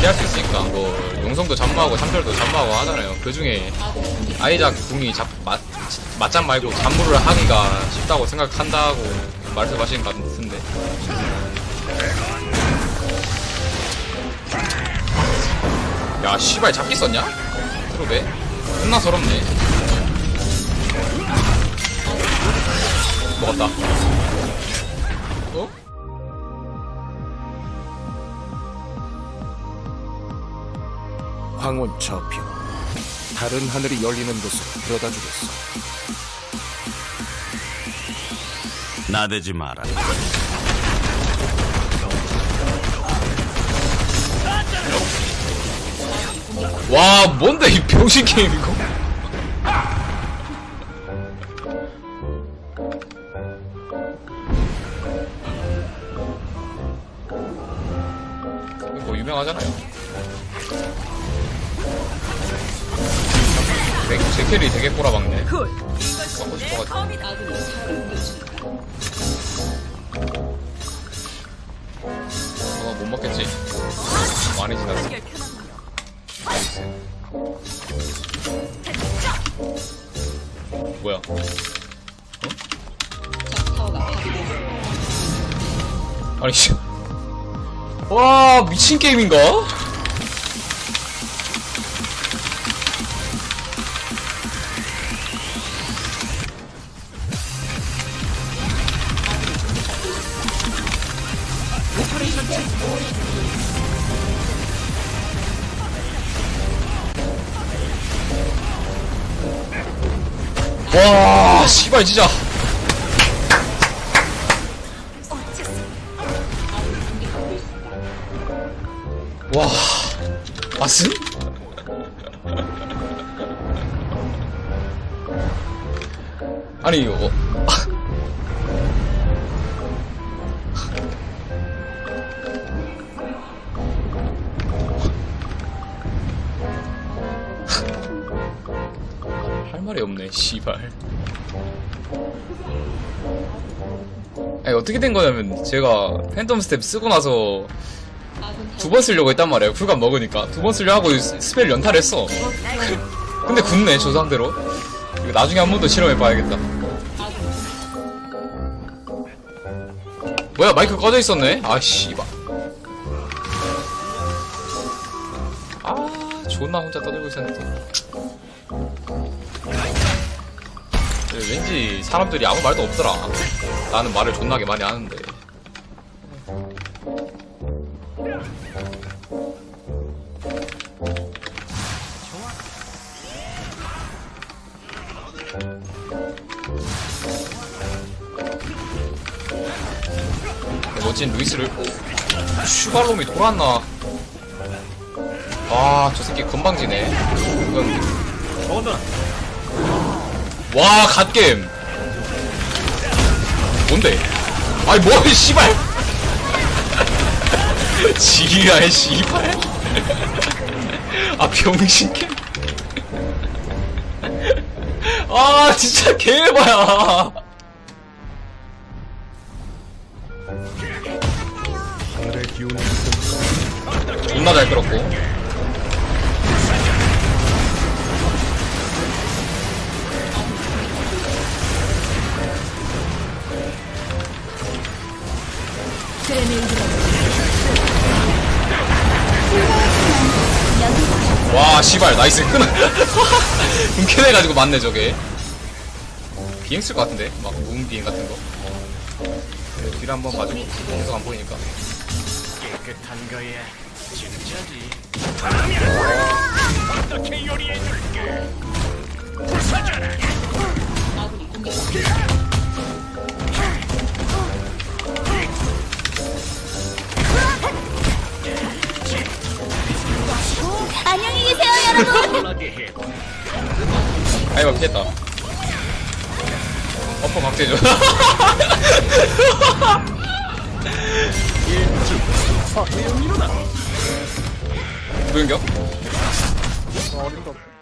피할 수 있으니까 뭐 용성도 잠무하고 삼절도 잠무하고 하잖아요. 그 중에 아이작 궁이 잡 맞, 맞짱 말고 잠무를 하기가 쉽다고 생각한다고 말씀하시는 것 같은데. 야 씨발 잡기 썼냐? 그러게. 겁나 서럽네. 먹었다. 황혼 저표. 다른 하늘이 열리는 곳으로 데려다 주겠어 나대지 마라. 와 뭔데 이 병신 게임 이거 이거 유명하잖아요 제, 제 캐리 되게 꼬라박네 먹고 싶어가지고 어, 못 먹겠지 많이 지났어 뭐야? 어? 아니 씨. 와 미친 게임인가? 와 씨발 진짜 와 왔음? 아니 이거 어, 할 말이 없네 씨발 아니 어떻게 된 거냐면 제가 팬텀 스텝 쓰고 나서 두 번 쓰려고 했단 말이에요. 쿨감 먹으니까. 두 번 쓰려 하고 스- 스펠 연탈했어. 근데 굳네 저 상대로. 나중에 한 번 더 실험해봐야겠다. 뭐야 마이크 꺼져 있었네? 아 씨발. 아 존나 혼자 떠들고 있었는데 네, 왠지 사람들이 아무 말도 없더라. 나는 말을 존나게 많이 하는데 멋진 루이스를 오, 슈발롬이 돌았나? 아 저 새끼 건방지네. 이건 와 갓겜 뭔데? 아이 뭐야 이 씨발! 지리야 씨발. 아 병신캠 아 진짜 개해봐야 존나 잘 끌었고. 와 씨발 나이스. 끊어. 은캔해가지고 맞네 저게. 비행 쓸 것 같은데? 막 무음 비행 같은 거? 네, 뒤를 한번 봐주고 계속 안 보이니까 깨끗한 거야. 진짜지. 안녕히 계세요, 여러분. 아이고 피했다 어퍼 각제죠 무연격? 어림도 없